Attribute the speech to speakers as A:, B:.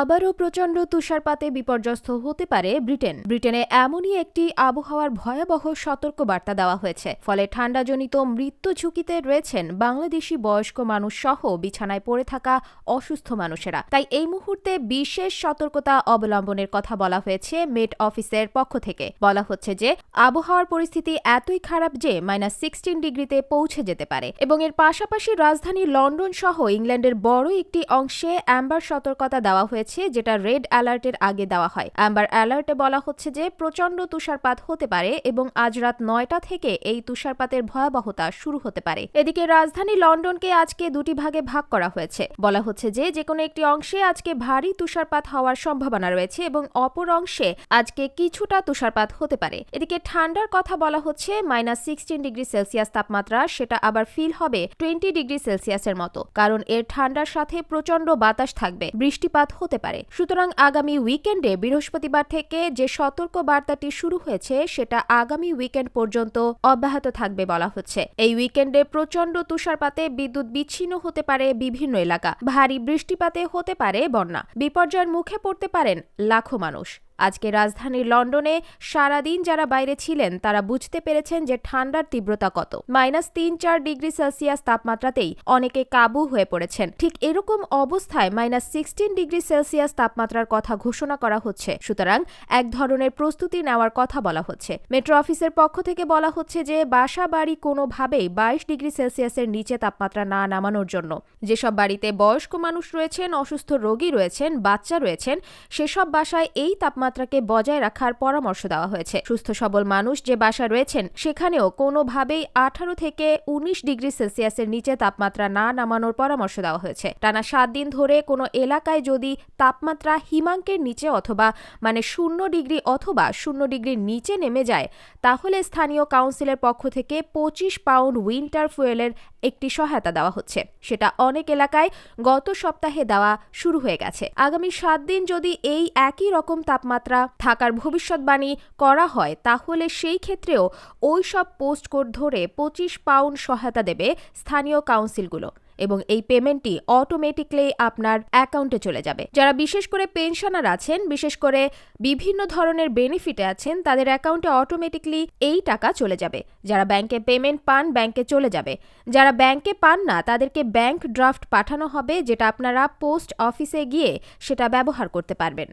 A: আবারও প্রচণ্ড তুষারপাতে বিপর্যস্ত হতে পারে ব্রিটেন। ব্রিটেনে এমনই একটি আবহাওয়ার ভয়াবহ সতর্কবার্তা দেওয়া হয়েছে। ফলে ঠান্ডাজনিত মৃত্যু ঝুঁকিতে রয়েছেন বাংলাদেশি বয়স্ক মানুষ সহ বিছানায় পড়ে থাকা অসুস্থ মানুষেরা। তাই এই মুহূর্তে বিশেষ সতর্কতা অবলম্বনের কথা বলা হয়েছে মেট অফিসের পক্ষ থেকে। বলা হচ্ছে যে, আবহাওয়ার পরিস্থিতি এতই খারাপ যে মাইনাস সিক্সটিন ডিগ্রিতে পৌঁছে যেতে পারে। এবং এর পাশাপাশি রাজধানী লন্ডন সহ ইংল্যান্ডের বড় একটি অংশে অ্যাম্বার সতর্কতা দেওয়া হয়েছে। যেটা রেড অ্যালার্টের আগে দেওয়া হয়। অ্যাম্বার অ্যালার্টে বলা হচ্ছে যে, প্রচণ্ড তুষারপাত হতে পারে এবং আজ রাত নয়টা থেকে এই তুষারপাতের ভয়াবহতা শুরু হতে পারে। এদিকে রাজধানী লন্ডনকে আজকে দুটি ভাগে ভাগ করা হয়েছে। বলা হচ্ছে যে যে কোনো একটি অংশে আজকে ভারী তুষারপাত হওয়ার সম্ভাবনা রয়েছে এবং অপর অংশে আজকে কিছুটা তুষারপাত হতে পারে। এদিকে ঠান্ডার কথা বলা হচ্ছে, মাইনাস সিক্সটিন ডিগ্রি সেলসিয়াস তাপমাত্রা, সেটা আবার ফিল হবে টোয়েন্টি ডিগ্রি সেলসিয়াসের মতো। কারণ এর ঠান্ডার সাথে প্রচণ্ড বাতাস থাকবে। বৃষ্টিপাত হতে পারে। সুতরাং আগামী উইকেন্ডে বৃহস্পতিবার থেকে যে সতর্ক বার্তাটি শুরু হয়েছে, সেটা আগামী উইকেন্ড পর্যন্ত অব্যাহত থাকবে বলা হচ্ছে। এই উইকেন্ডে প্রচণ্ড তুষারপাতে বিদ্যুৎ বিচ্ছিন্ন হতে পারে বিভিন্ন এলাকা। ভারী বৃষ্টিপাতে হতে পারে বন্যা। বিপর্যয়ের মুখে পড়তে পারেন লাখো মানুষ। আজকে রাজধানীর লন্ডনে সারাদিন যারা বাইরে ছিলেন, তারা বুঝতে পেরেছেন যে ঠান্ডার তীব্রতা কত। মাইনাস তিন চার ডিগ্রি সেলসিয়াস তাপমাত্রাতেই অনেকে কাবু হয়ে পড়েছেন। ঠিক এরকম অবস্থায় মাইনাস সিক্সটিন ডিগ্রি সেলসিয়াস তাপমাত্রার কথা ঘোষণা করা হচ্ছে। সুতরাং এক ধরনের প্রস্তুতি নেওয়ার কথা বলা হচ্ছে। মেট্রো অফিসের পক্ষ থেকে বলা হচ্ছে যে, বাসা বাড়ি কোনোভাবেই বাইশ ডিগ্রি সেলসিয়াসের নিচে তাপমাত্রা না নামানোর জন্য। যেসব বাড়িতে বয়স্ক মানুষ রয়েছেন, অসুস্থ রোগী রয়েছেন, বাচ্চা রয়েছেন, সেসব বাসায় এই তাপমাত্রাকে বজায় রাখার পরামর্শ দেওয়া হয়েছে। সুস্থ সবল মানুষ যে বাসা রয়েছেন, সেখানেও কোনোভাবেই আঠারো থেকে উনিশ ডিগ্রি সেলসিয়াসের নিচে তাপমাত্রা না নামানোর পরামর্শ দেওয়া হয়েছে। টানা সাত দিন ধরে কোনো এলাকায় যদি তাপমাত্রা হিমাঙ্কের নিচে অথবা মানে শূন্য ডিগ্রি অথবা শূন্য ডিগ্রির নিচে নেমে যায়, তাহলে স্থানীয় কাউন্সিলের পক্ষ থেকে পঁচিশ পাউন্ড উইন্টার ফুয়েলের একটি সহায়তা দেওয়া হচ্ছে। সেটা অনেক এলাকায় গত সপ্তাহে দেওয়া শুরু হয়ে গেছে। আগামী সাত দিন যদি এই একই রকম তাপমাত্রা থাকার ভবিষ্যৎবাণী করা হয়, তাহলে সেই ক্ষেত্রেও ওই সব পোস্ট কোড ধরে পঁচিশ পাউন্ড সহায়তা দেবে স্থানীয় কাউন্সিলগুলো এবং এই পেমেন্টটি অটোমেটিকলি আপনার অ্যাকাউন্টে চলে যাবে। যারা বিশেষ করে পেনশনার আছেন, বিশেষ করে বিভিন্ন ধরনের বেনিফিটে আছেন, তাদের অ্যাকাউন্টে অটোমেটিকলি এই টাকা চলে যাবে। যারা ব্যাংকে পেমেন্ট পান, ব্যাংকে চলে যাবে। যারা ব্যাংকে পান না, তাদেরকে ব্যাংক ড্রাফট পাঠানো হবে, যেটা আপনারা পোস্ট অফিসে গিয়ে সেটা ব্যবহার করতে পারবেন।